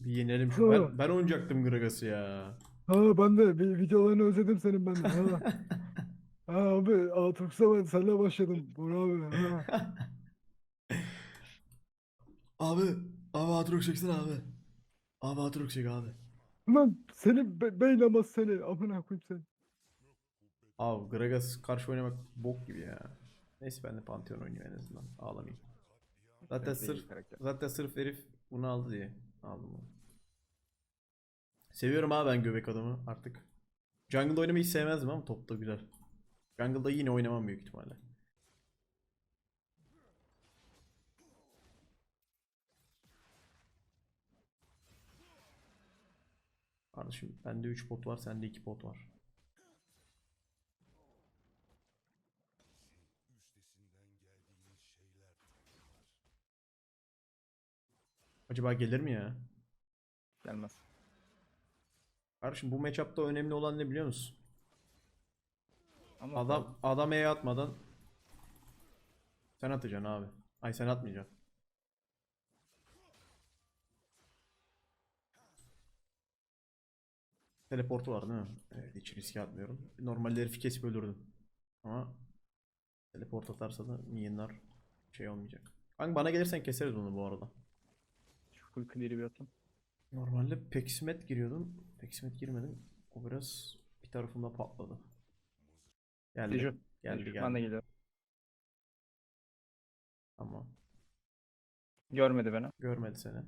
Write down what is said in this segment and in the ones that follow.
Bir yenelim şu. Ben, ben oynayacaktım Gragas'ı ya. Ha ben de bir videolarını özledim senin ben de. Ha. ha abi Aatrox'a ben seninle başladım. Bora abi. Ha. Abi. Abi Atrox çeksene abi. Abi Atrox çek abi. Lan seni be beynamaz seni. Amına koyayım seni. Abi Gragas karşı oynamak bok gibi ya. Neyse ben de Pantheon oynayayım en azından. Ağlamayayım. Zaten sırf karakter. zaten sırf herif bunu aldı diye aldım onu. Seviyorum abi ben göbek adamı artık. Jungle oynamayı hiç sevmezdim ama topta güzel. Jungle'da yine oynamam büyük ihtimalle. Kardeşim bende 3 pot var sende 2 pot var. Acaba gelir mi ya? Gelmez. Kardeşim bu matchup'ta önemli olan ne biliyor musun? Ama Adam adam E'ye atmadan sen atacaksın abi. Ay sen atmayacaksın. Teleportu var değil mi? Evet hiç riske atmıyorum. Normalde herifi kesip öldürdüm. Ama teleport atarsa da minyonlar şey olmayacak. Kanka bana gelirsen keseriz onu bu arada. Full clear'i bir atayım. Normalde Peksimet giriyordum. Peksimet girmedim. O biraz bir tarafımda patladı. Geldi. Deju. Geldi Deju. geldi. Ben de geliyorum. Tamam. Görmedi beni. Görmedi seni.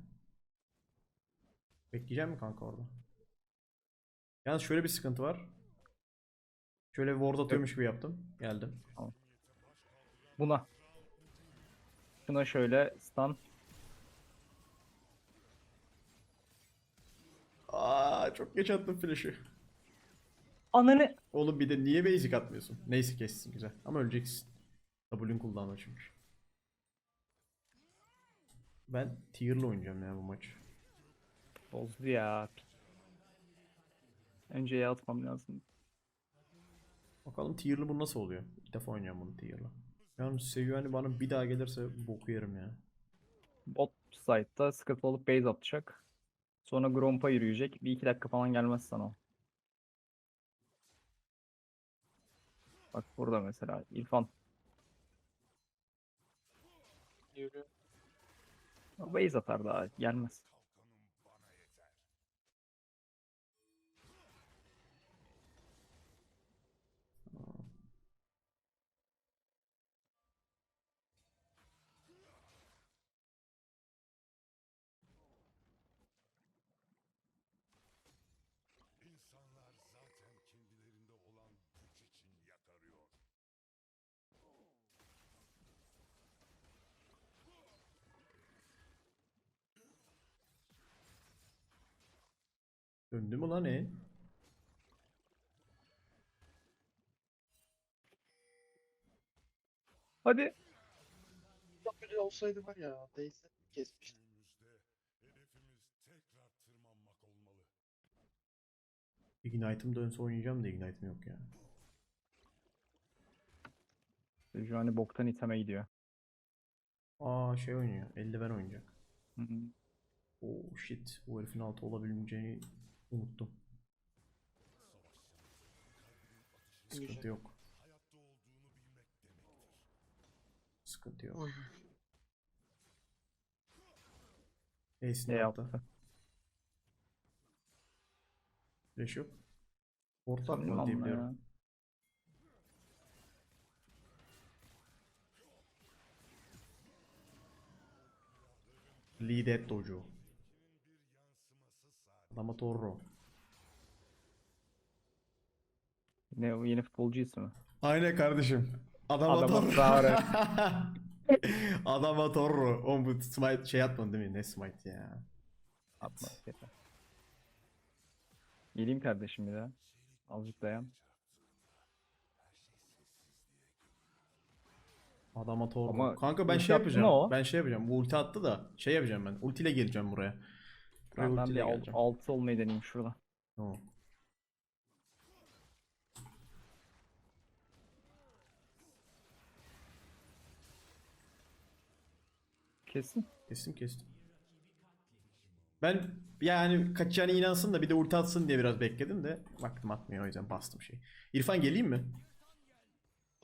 Bekleyecek mi kanka orada? Yalnız şöyle bir sıkıntı var. Şöyle ward atıyormuş gibi yaptım. Geldim. Buna. Şuna şöyle stun. Aa çok geç attım flash'ı. Ananı. Oğlum bir de niye basic atmıyorsun? Neyse kessin güzel. Ama öleceksin. W'ün kullanma çünkü. Ben tier'la oynayacağım ya bu maç. Bozdu ya. Önce E atmam lazım. Bakalım tier'lı bu nasıl oluyor? İlk defa oynayacağım bunu tier'la. Yalnız Sejuani bana bir daha gelirse boku yerim ya. Bot side'da sıkıntı olup base atacak. Sonra Gromp'a yürüyecek. Bir iki dakika falan gelmez sana o. Bak burada mesela İrfan. Yürü. Base atar daha gelmez. Döndü mü lan e? Hadi. Biri olsaydı var ya değilse kesmiştim. Günümüzde hedefimiz tekrar tırmanmak olmalı. Ignite'ım dönse oynayacağım da Ignite'ım yok ya. Şu hani boktan iteme gidiyor. Aa şey oynuyor. Eldiven oynayacak. Hı hı. Oh shit. Bu herifin altı olabileceğini unuttum. Sıkıntı yok. Sıkıntı yok. Oy. Ace'ini Ne yaptı. yaptı? Flash yok. Ortak mı ya. Lead et dojo. Adama Torro. Ne o yeni futbolcu ismi? Aynen kardeşim. Adama, Adama Torro. Adama Torro. Oğlum bu smite şey atmadın değil mi? Ne smite ya? Atma. yeter. Geleyim kardeşim bir daha. Azıcık dayan. Adama Torro. Ama Kanka ben ulti şey attı yapacağım. ne o? Ben şey yapacağım. Bu ulti attı da şey yapacağım ben. Ultiyle geleceğim buraya. Ben, ben bir geleceğim. altı olmayı deneyeyim şurada. Tamam. Kesin. Kestim kestim. Ben yani kaçacağına inansın da bir de ulti atsın diye biraz bekledim de baktım atmıyor o yüzden bastım şey. İrfan geleyim mi?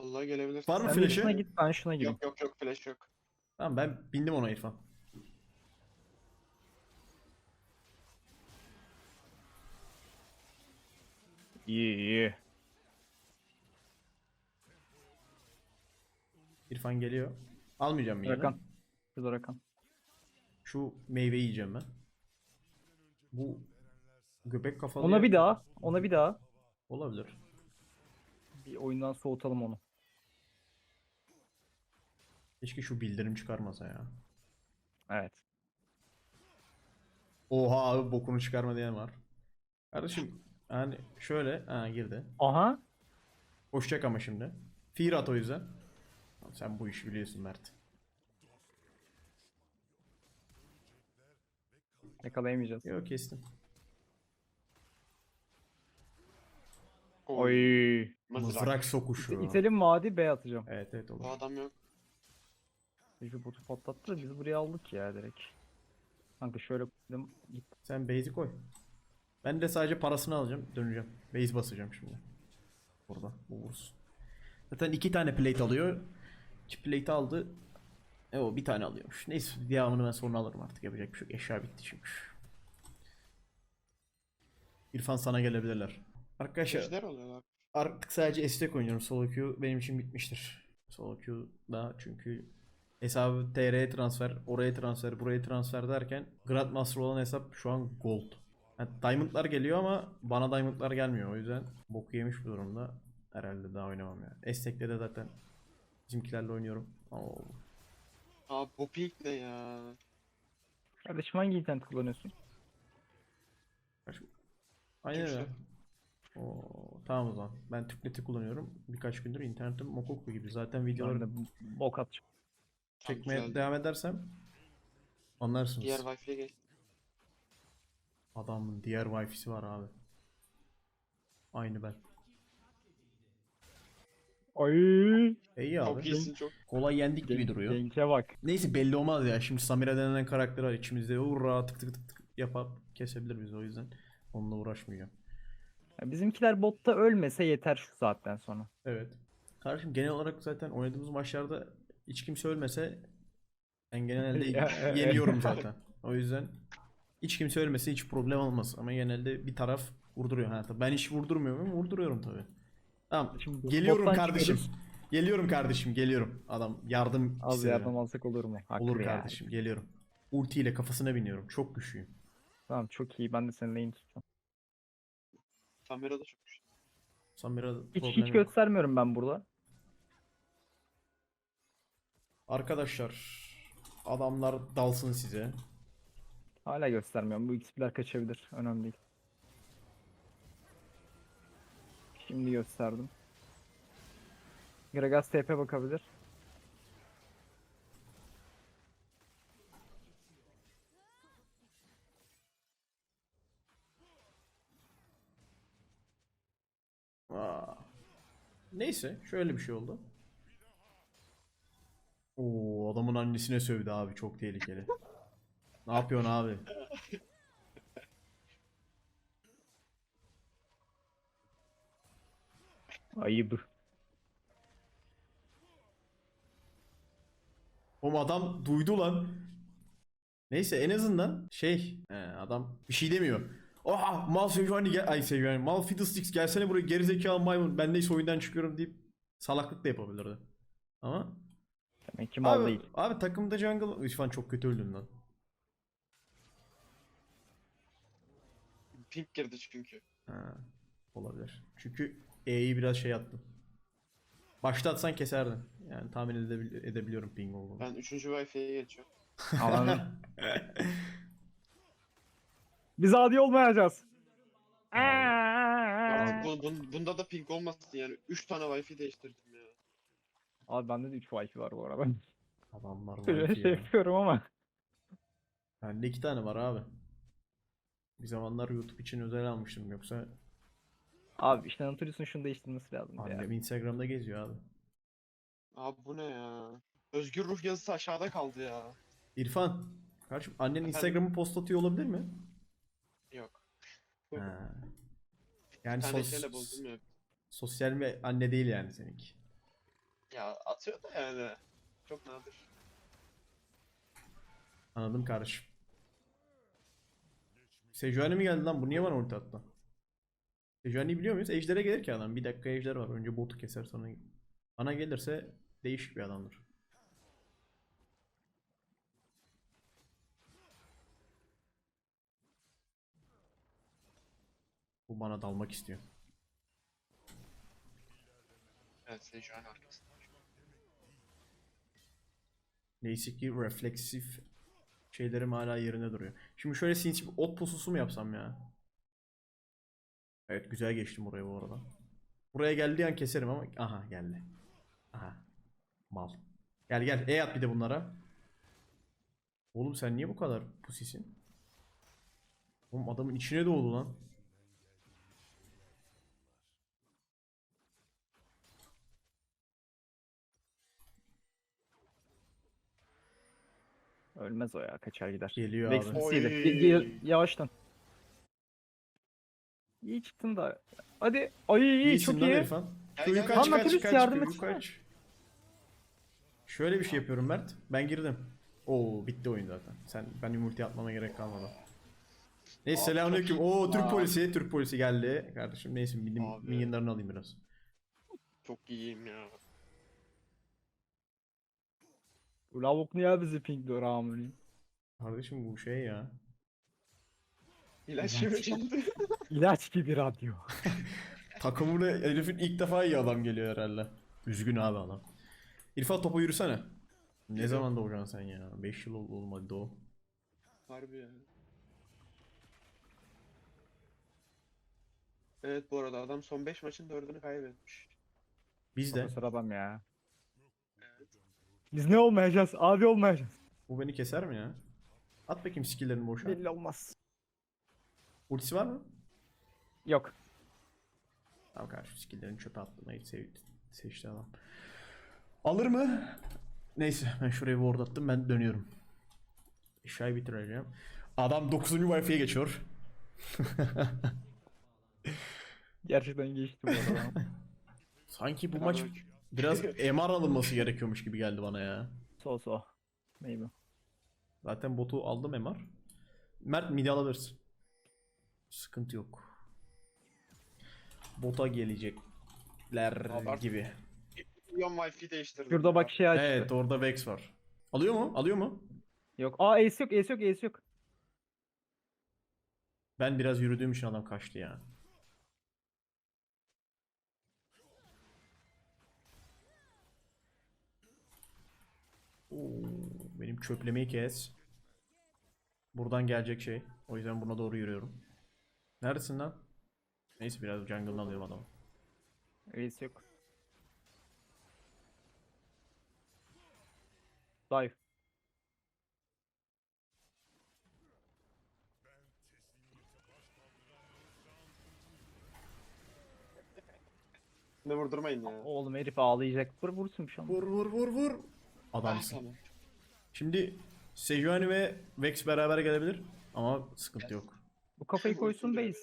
Vallahi gelebilir. Var mı flash'ı? şuna git ben şuna gireyim. Yok yok yok flash yok. Tamam ben bindim ona İrfan. İyi iyi. İrfan geliyor. Almayacağım yine. Rakan. Şurada Rakan. Şu meyveyi yiyeceğim ben. Bu göbek kafalı Ona bir daha. Ona bir daha. olabilir. Bir oyundan soğutalım onu. Keşke şu bildirim çıkarmasa ya. Evet. Oha abi bokunu çıkarma diyen var. Kardeşim yani şöyle ha girdi. Aha. Koşacak ama şimdi. Fear at o yüzden. Sen bu işi biliyorsun Mert. Yakalayamayacağız. Yok kestim. Oy. Mızrak. Mızrak sokuşu. İtelim vadi B atacağım. Evet evet olur. Bu adam yok. Şu botu patlattı da biz buraya aldık ya direkt. Kanka şöyle koydum. Git. Sen base'i koy. Ben de sadece parasını alacağım. Döneceğim. Base basacağım şimdi. Burada. Bu vursun. Zaten iki tane plate alıyor. İki plate aldı. E o bir tane alıyormuş. Neyse devamını ben sonra alırım artık. Yapacak bir şey yok. Eşya bitti çünkü. İrfan sana gelebilirler. Arkadaşlar oluyorlar. artık sadece estek oynuyorum. Solo queue benim için bitmiştir. Solo queue'da çünkü hesabı TR'ye transfer, oraya transfer, buraya transfer derken Grandmaster olan hesap şu an gold. Yani diamondlar geliyor ama bana diamondlar gelmiyor. O yüzden boku yemiş bir durumda. Herhalde daha oynamam ya. Estek'te de zaten bizimkilerle oynuyorum. Oo. Abi bu pink ne ya? Kardeşim hangi internet kullanıyorsun? Aynen öyle. Oo, tamam o zaman. Ben Türknet'i kullanıyorum. Birkaç gündür internetim Mokoku gibi. Zaten videoları de bok atacağım. Çekmeye güzel. devam edersem anlarsınız. Diğer Wi-Fi'ye geç. Adamın diğer Wi-Fi'si var abi. Aynı ben. Ay. İyi Çok abi. iyisin çok. Kolay yendik gibi duruyor. Genke bak. Neyse belli olmaz ya. Şimdi Samira denen karakter var içimizde. Hurra tık tık tık tık yapıp kesebilir bizi o yüzden. Onunla uğraşmayacağım. Ya bizimkiler botta ölmese yeter şu saatten sonra. Evet. Kardeşim genel olarak zaten oynadığımız maçlarda hiç kimse ölmese ben genelde yeniyorum zaten. O yüzden hiç kimse ölmese hiç problem olmaz. Ama genelde bir taraf vurduruyor. Ha, tabii ben hiç vurdurmuyorum ama vurduruyorum tabii. Tamam. Şimdi Geliyorum bottan kardeşim. çıkıyoruz. Geliyorum kardeşim geliyorum. Adam yardım Az istedi. yardım alsak olur mu? Haklı Olur ya. kardeşim geliyorum. Ulti ile kafasına biniyorum. Çok güçlüyüm. Tamam çok iyi. Ben de senin lane tutacağım. Kamera da çok güzel. Samira Hiç problem hiç yok. göstermiyorum ben burada. Arkadaşlar adamlar dalsın size. Hala göstermiyorum. Bu XP'ler kaçabilir. Önemli değil. Şimdi gösterdim. Gragas TP bakabilir. Aa. Neyse şöyle bir şey oldu. Oo adamın annesine sövdü abi çok tehlikeli. Ne yapıyorsun abi? Ayıp. Oğlum adam duydu lan. Neyse en azından şey he, adam bir şey demiyor. Oha mal Sejuani gel ay Sejuani mal Fiddlesticks gelsene buraya gerizekalı maymun ben neyse oyundan çıkıyorum deyip salaklık da yapabilirdi. Ama Demek ki mal abi, değil. abi takımda jungle İrfan çok kötü öldün lan. Pink girdi çünkü. Ha, olabilir. Çünkü E'yi biraz şey attım. Başta atsan keserdin. Yani tahmin edebil- edebiliyorum ping olduğunu. Ben 3. Wi-Fi'ye geçiyorum. Alanı. Biz adi olmayacağız. Artık bu, bun- bunda da pink olmasın yani. 3 tane Wi-Fi değiştirdim ya. Abi bende de 3 wifi var bu arada. Adamlar var Böyle ki şey ya. yapıyorum ama. Bende iki tane var abi. Bir zamanlar YouTube için özel almıştım yoksa Abi işte Naturis'in şunu değiştirmesi lazım ya. annem Instagram'da geziyor abi. Abi bu ne ya? Özgür ruh yazısı aşağıda kaldı ya. İrfan Kardeşim annen Instagram'ı post atıyor olabilir mi? Yok. Ha. Yani sos- şeyle buldum ya. sosyal bir anne değil yani seninki. Ya atıyor da yani. Çok nadir. Anladım kardeşim. Sejuani mi geldi lan? Bu niye bana ulti attı? Sejuani'yi biliyor muyuz? Ejder'e gelir ki adam. Bir dakika ejder var. Önce botu keser sonra. Bana gelirse değişik bir adamdır. Bu bana dalmak istiyor. Evet Sejuani arkasında. Neyse ki refleksif şeylerim hala yerinde duruyor. Şimdi şöyle sinsi bir ot pususu mu yapsam ya? Evet güzel geçtim oraya bu arada. Buraya geldiği an keserim ama aha geldi. Aha. Mal. Gel gel E at bir de bunlara. Oğlum sen niye bu kadar pusisin? Oğlum adamın içine doğdu lan. Ölmez o ya kaçar gider. Geliyor Vex abi. Oy. Yavaştan. İyi çıktın da. Hadi. Ay iyi İyisin çok lan iyi. İrfan. Şu yukarı Lan kaç Nautilus kaç yardım kaç etsene. kaç. Şöyle bir şey yapıyorum Mert. Ben girdim. Oo bitti oyun zaten. Sen ben multi atmama gerek kalmadı. Neyse selamünaleyküm. Oo Türk polisi, Türk polisi geldi. Kardeşim neyse minim, Abi. minyonlarını alayım biraz. Çok iyiyim ya. Lavuk niye bizi pingliyor amına? Kardeşim bu şey ya. İlaç gibi geldi. İlaç gibi radyo. Takımına herifin ilk defa iyi adam geliyor herhalde. Üzgün abi adam. İrfan topa yürüsene. Ne zaman doğacaksın sen ya? 5 yıl oldu oğlum hadi doğ. Harbi ya. Evet bu arada adam son 5 maçın 4'ünü kaybetmiş. Biz de. Adam ya. Biz ne olmayacağız? Abi olmayacağız. Bu beni keser mi ya? At bakayım skill'lerini boşa. Belli olmaz. Ultisi var mı? Yok. Tamam kardeşim skill'lerini çöpe atmayı sev seçti adam. Alır mı? Neyse ben şuraya bir ward attım ben dönüyorum. Eşyayı bitireceğim. Adam 9. Wi-Fi'ye geçiyor. Gerçekten geçti bu arada. Sanki bu maç biraz MR alınması gerekiyormuş gibi geldi bana ya. so so. Maybe. Zaten botu aldım MR. Mert midi alabilirsin. Sıkıntı yok. Bota gelecekler Abart- gibi. Milyon wifi değiştirdim. Şurada bak şey açtı. Evet orada Vex var. Alıyor mu? Alıyor mu? Yok. Aa ace yok, ace yok, ace yok. Ben biraz yürüdüğüm için adam kaçtı ya. Oo, benim çöplemeyi kes. Buradan gelecek şey. O yüzden buna doğru yürüyorum. Neredesin lan? Neyse biraz jungle'ını alıyorum adamı. Ace yok. Dive. Ne vurdurmayın ya. Oğlum herif ağlayacak. Vur vursun bir şey olmaz. Vur vur vur vur. Adamsın. tamam. Şimdi Sejuani ve Vex beraber gelebilir ama sıkıntı yok. Bu kafayı koysun Ulti base.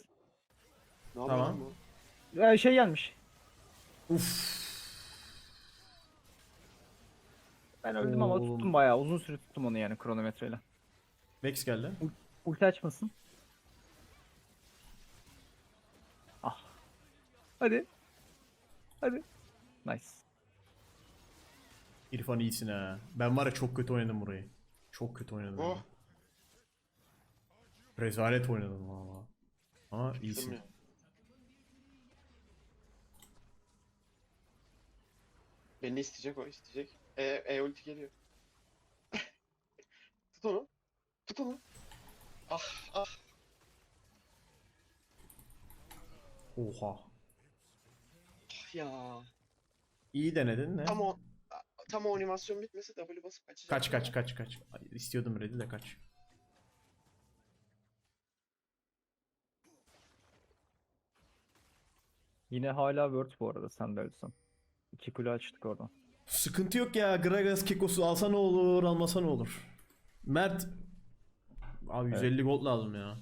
Ne Tamam. bu? Ee, şey gelmiş. Uf. Ben öldüm ama Oğlum. tuttum bayağı. Uzun süre tuttum onu yani kronometreyle. Vex geldi. Ulti açmasın. Ah. Hadi. Hadi. Nice. İrfan iyisin ha. Ben var ya çok kötü oynadım burayı. Çok kötü oynadım. Oh. Rezalet oynadım valla. Ama iyisin. Ya. Beni isteyecek o isteyecek. E, e ulti geliyor. Tut onu. Tut onu. Ah ah. Oha. ah ya. İyi denedin ne? Tam o tam o animasyon bitmesi W basıp kaçacak. Kaç kaç kaç kaç. Ay, İstiyordum ready de kaç. Yine hala Word bu arada sen de ölsen. İki kule açtık oradan. Sıkıntı yok ya. Gragas Kekos'u alsa ne olur, almasa ne olur. Mert Abi Evet. 150 gold lazım ya.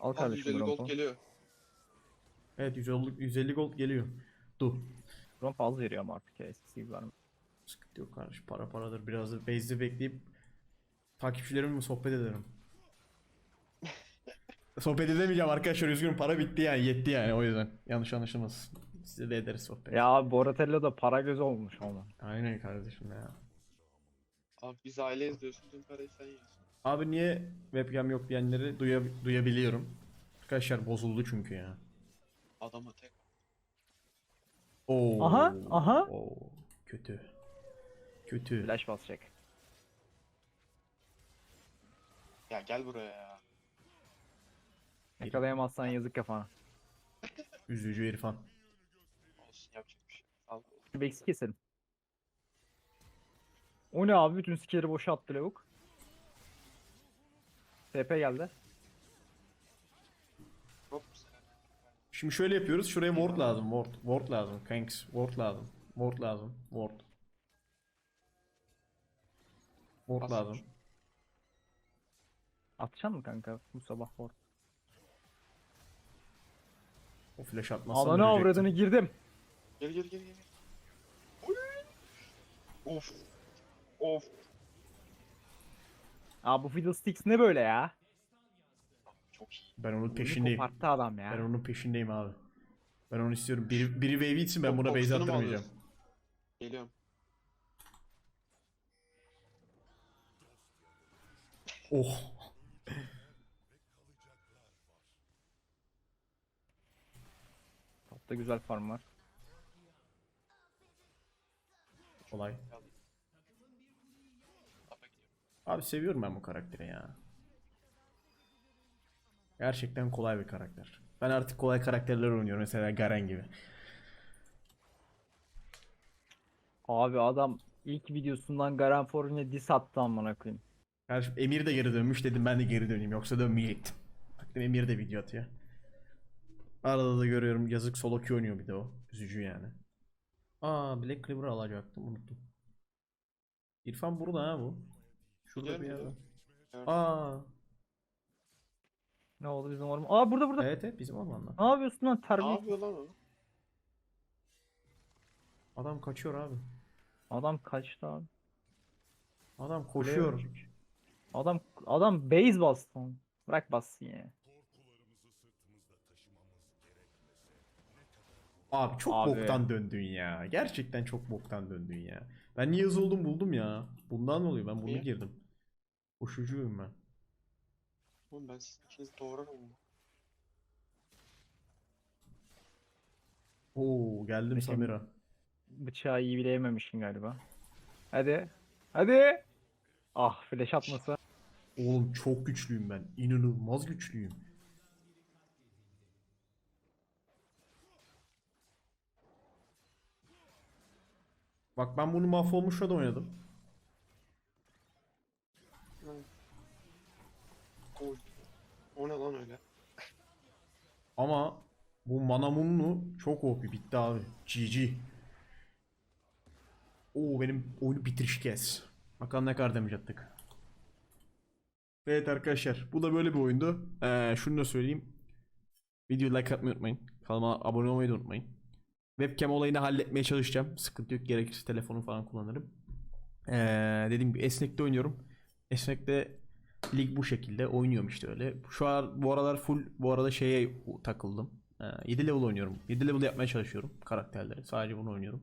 Al Abi kardeşim 150 Grompo. gold geliyor. Evet 150, 150 gold geliyor. Dur. Grompo az veriyor ama artık eskisi gibi vermiyor. Sıkıntı yok kardeş. Para paradır. Biraz da base'de bekleyip takipçilerimle sohbet ederim. sohbet edemeyeceğim arkadaşlar üzgünüm. Para bitti yani. Yetti yani o yüzden. Yanlış anlaşılmasın. Size de ederiz sohbet. Ya abi Boratello da para gözü olmuş ama. Aynen kardeşim ya. Abi biz aileyiz diyorsun tüm parayı sen yiyorsun. Abi niye webcam yok diyenleri duya- duyabiliyorum. Arkadaşlar bozuldu çünkü ya. Adama tek. Oo. Aha, aha. Oo. Kötü. Kötü. Flash basacak. Ya gel buraya ya. Yakalayamazsan yazık kafana. Üzücü İrfan. Olsun yapacak bir şey. Al. Keselim. O ne abi? Bütün skilleri boşa attı lavuk. TP geldi. Şimdi şöyle yapıyoruz. Şuraya ward lazım. Ward. Ward lazım. Kanks. Ward lazım. Ward lazım. Ward. Ward Bas lazım. Atacaksın mı kanka bu sabah for? O flash atmazsan ölecektim. avradını girdim. Gel gel gel gel. Oy. Of. Of. Aa bu Fiddlesticks ne böyle ya? Çok iyi. Ben onun peşindeyim. Koparttı adam ya. Ben onun peşindeyim abi. Ben onu istiyorum. Biri, biri wave için ben Top buna base mu attırmayacağım. alıyorsun? Geliyorum. Oh. Topta güzel farm var. Tapa gidiyorum. Abi seviyorum ben bu karakteri ya. Gerçekten kolay bir karakter. Ben artık kolay karakterler oynuyorum. Mesela Garen gibi. Abi adam ilk videosundan Garen Forun'a diss attı amına koyayım. Kardeşim Emir de geri dönmüş dedim ben de geri döneyim yoksa dönmeyecektim. Baktım Emir de video atıyor. Arada da görüyorum yazık solo queue oynuyor bir de o. Üzücü yani. Aa Black Clover alacaktım unuttum. İrfan burada ha bu. Şurada bir yerde. Aa Ne oldu bizim orman? Aa burada burada. evet evet bizim ormanda. Ne yapıyorsun lan Ne terbiye? yapıyor lan o? Adam kaçıyor abi. Adam kaçtı abi. Adam koşuyor. Adam adam base bastı. onu. Bırak bassın ya. Abi çok Abi. boktan döndün ya. Gerçekten çok boktan döndün ya. Ben niye hızlı oldum buldum ya. Bundan oluyor ben bunu Niye? girdim. Koşucuyum ben. Oğlum ben siz ikinizi doğrarım mı? Oo geldim Peki. Samira. Bıçağı iyi bileyememişsin galiba. Hadi. Hadi. Ah flash atması. Oğlum çok güçlüyüm ben. İnanılmaz güçlüyüm. Bak ben bunu mahvolmuşla da oynadım. Oy. O ne lan öyle? Ama bu Manamunlu çok OP bitti abi. GG. Oo benim oyunu bitiriş kes. Bakalım ne kadar damage attık. Evet arkadaşlar bu da böyle bir oyundu. Ee, şunu da söyleyeyim. Videoyu like atmayı unutmayın. Kanalıma abone olmayı da unutmayın. Webcam olayını halletmeye çalışacağım. Sıkıntı yok. Gerekirse telefonu falan kullanırım. Ee, dediğim gibi Esnek'te oynuyorum. Esnek'te lig bu şekilde oynuyorum işte öyle. Şu an bu aralar full bu arada şeye takıldım. Ee, 7 level oynuyorum. 7 level yapmaya çalışıyorum karakterleri. Sadece bunu oynuyorum.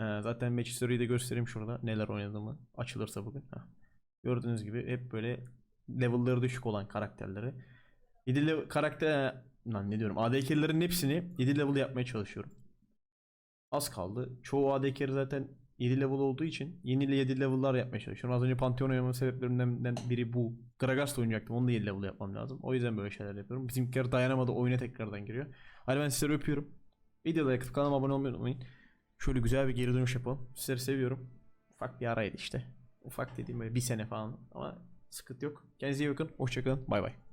Ee, zaten match history'yi de göstereyim şurada neler oynadığımı. Açılırsa bugün. Heh. Gördüğünüz gibi hep böyle level'ları düşük olan karakterleri. 7 level karakter lan ne diyorum AD carry'lerin hepsini 7 level yapmaya çalışıyorum. Az kaldı. Çoğu AD carry zaten 7 level olduğu için yeni 7 level'lar yapmaya çalışıyorum. Az önce Pantheon oynamamın sebeplerimden biri bu. Gragas'ta oynayacaktım. Onu da 7 level yapmam lazım. O yüzden böyle şeyler yapıyorum. Bizimkiler dayanamadı. Oyuna tekrardan giriyor. Hadi ben sizleri öpüyorum. Videoda yakıp kanalıma abone olmayı unutmayın. Şöyle güzel bir geri dönüş yapalım. Sizleri seviyorum. Ufak bir araydı işte. Ufak dediğim böyle bir sene falan. Ama sıkıntı yok. Kendinize iyi bakın. Hoşçakalın. Bay bay.